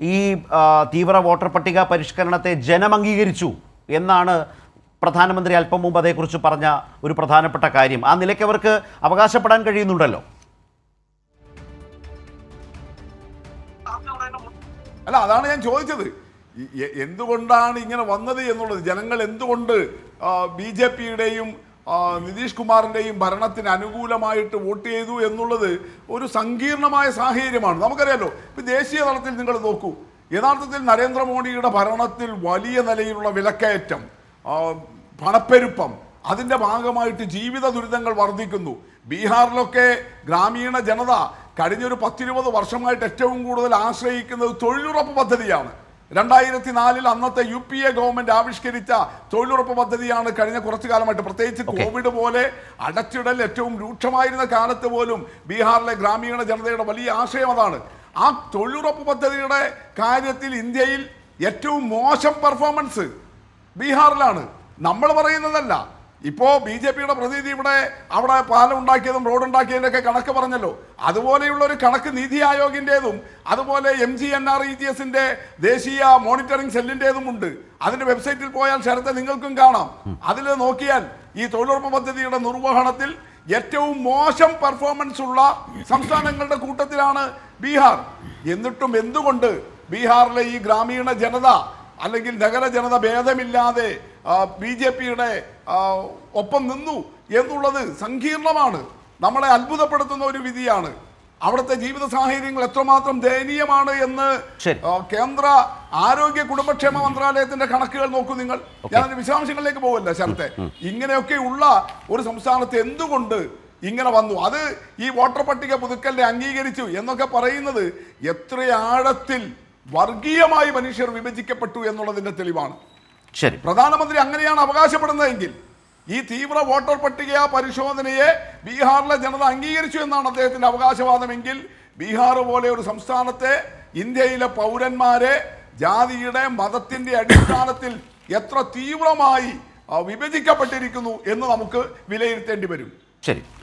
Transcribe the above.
ഈ തീവ്ര വോട്ടർ പട്ടിക പരിഷ്കരണത്തെ ജനം അംഗീകരിച്ചു എന്നാണ് പ്രധാനമന്ത്രി അല്പം മുമ്പ് അതേക്കുറിച്ച് പറഞ്ഞ ഒരു പ്രധാനപ്പെട്ട കാര്യം. ആ നിലയ്ക്ക് അവർക്ക് അവകാശപ്പെടാൻ കഴിയുന്നുണ്ടല്ലോ. അല്ല അതാണ് ഞാൻ ചോദിച്ചത്. എന്തുകൊണ്ടാണ് ഇങ്ങനെ വന്നത് എന്നുള്ളത്? ജനങ്ങൾ എന്തുകൊണ്ട് ബി ജെ പിയുടെയും നിതീഷ് കുമാറിന്റെയും ഭരണത്തിന് അനുകൂലമായിട്ട് വോട്ട് ചെയ്തു എന്നുള്ളത് ഒരു സങ്കീർണമായ സാഹചര്യമാണ്. നമുക്കറിയാലോ ഇപ്പം ദേശീയ തലത്തിൽ നിങ്ങൾ നോക്കൂ. യഥാർത്ഥത്തിൽ നരേന്ദ്രമോദിയുടെ ഭരണത്തിൽ വലിയ നിലയിലുള്ള വിലക്കയറ്റം പണപ്പെരുപ്പം അതിന്റെ ഭാഗമായിട്ട് ജീവിത ദുരിതങ്ങൾ വർദ്ധിക്കുന്നു. ബീഹാറിലൊക്കെ ഗ്രാമീണ ജനത കഴിഞ്ഞൊരു പത്തിരുപത് വർഷമായിട്ട് ഏറ്റവും കൂടുതൽ ആശ്രയിക്കുന്നത് തൊഴിലുറപ്പ് പദ്ധതിയാണ്. രണ്ടായിരത്തി നാലിൽ അന്നത്തെ യു പി എ ഗവൺമെന്റ് ആവിഷ്കരിച്ച തൊഴിലുറപ്പ് പദ്ധതിയാണ് കഴിഞ്ഞ കുറച്ചു കാലമായിട്ട്. പ്രത്യേകിച്ച് കോവിഡ് പോലെ അടച്ചിടൽ ഏറ്റവും രൂക്ഷമായിരുന്ന കാലത്ത് പോലും ബീഹാറിലെ ഗ്രാമീണ ജനതയുടെ വലിയ ആശയം അതാണ്. ആ തൊഴിലുറപ്പ് പദ്ധതിയുടെ കാര്യത്തിൽ ഇന്ത്യയിൽ ഏറ്റവും മോശം പെർഫോമൻസ് ബീഹാറിലാണ്. നമ്മൾ പറയുന്നതല്ല ഇപ്പോ ബി ജെ പിയുടെ പ്രതിനിധി ഇവിടെ അവിടെ പാലം ഉണ്ടാക്കിയതും റോഡ് ഉണ്ടാക്കിയതിന്റെയൊക്കെ കണക്ക് പറഞ്ഞല്ലോ. അതുപോലെയുള്ള ഒരു കണക്ക് നീതി ആയോഗിന്റേതും അതുപോലെ M G N R E G എസിന്റെ ദേശീയ മോണിറ്ററിംഗ് സെല്ലിന്റേതും ഉണ്ട്. അതിന്റെ വെബ്സൈറ്റിൽ പോയാൽ ശരത്തെ നിങ്ങൾക്കും കാണാം. അതിൽ നോക്കിയാൽ ഈ തൊഴിലുറപ്പ് പദ്ധതിയുടെ നിർവഹണത്തിൽ ഏറ്റവും മോശം പെർഫോമൻസ് ഉള്ള സംസ്ഥാനങ്ങളുടെ കൂട്ടത്തിലാണ് ബീഹാർ. എന്നിട്ടും എന്തുകൊണ്ട് ബീഹാറിലെ ഈ ഗ്രാമീണ ജനത അല്ലെങ്കിൽ നഗര ജനത ഭേദമില്ലാതെ ബി ജെ പിയുടെ ഒപ്പം നിന്നു എന്നുള്ളത് സങ്കീർണമാണ്. നമ്മളെ അത്ഭുതപ്പെടുത്തുന്ന ഒരു വിധിയാണ്. അവിടുത്തെ ജീവിത സാഹചര്യങ്ങൾ എത്രമാത്രം ദയനീയമാണ് എന്ന് കേന്ദ്ര ആരോഗ്യ കുടുംബക്ഷേമ മന്ത്രാലയത്തിന്റെ കണക്കുകൾ നോക്കൂ നിങ്ങൾ. ഞാൻ വിശദാംശങ്ങളിലേക്ക് പോകല്ല ശരത്തെ. ഇങ്ങനെയൊക്കെ ഉള്ള ഒരു സംസ്ഥാനത്ത് എന്തുകൊണ്ട് ഇങ്ങനെ വന്നു? അത് ഈ വോട്ടർ പട്ടിക പുതുക്കലിനെ അംഗീകരിച്ചു എന്നൊക്കെ പറയുന്നത് എത്ര ആഴത്തിൽ വർഗീയമായി മനുഷ്യർ വിഭജിക്കപ്പെട്ടു എന്നുള്ളതിന്റെ തെളിവാണ്. ശരി. പ്രധാനമന്ത്രി അങ്ങനെയാണ് അവകാശപ്പെടുന്നതെങ്കിൽ ഈ തീവ്ര വോട്ടർ പട്ടിക പരിശോധനയെ ബീഹാറിലെ ജനത അംഗീകരിച്ചു എന്നാണ് അദ്ദേഹത്തിന്റെ അവകാശവാദമെങ്കിൽ ബീഹാർ പോലെ ഒരു സംസ്ഥാനത്തെ ഇന്ത്യയിലെ പൗരന്മാരെ ജാതിയുടെ മതത്തിന്റെ അടിസ്ഥാനത്തിൽ എത്ര തീവ്രമായി വിഭജിക്കപ്പെട്ടിരിക്കുന്നു എന്ന് നമുക്ക് വിലയിരുത്തേണ്ടി വരും. ശരി.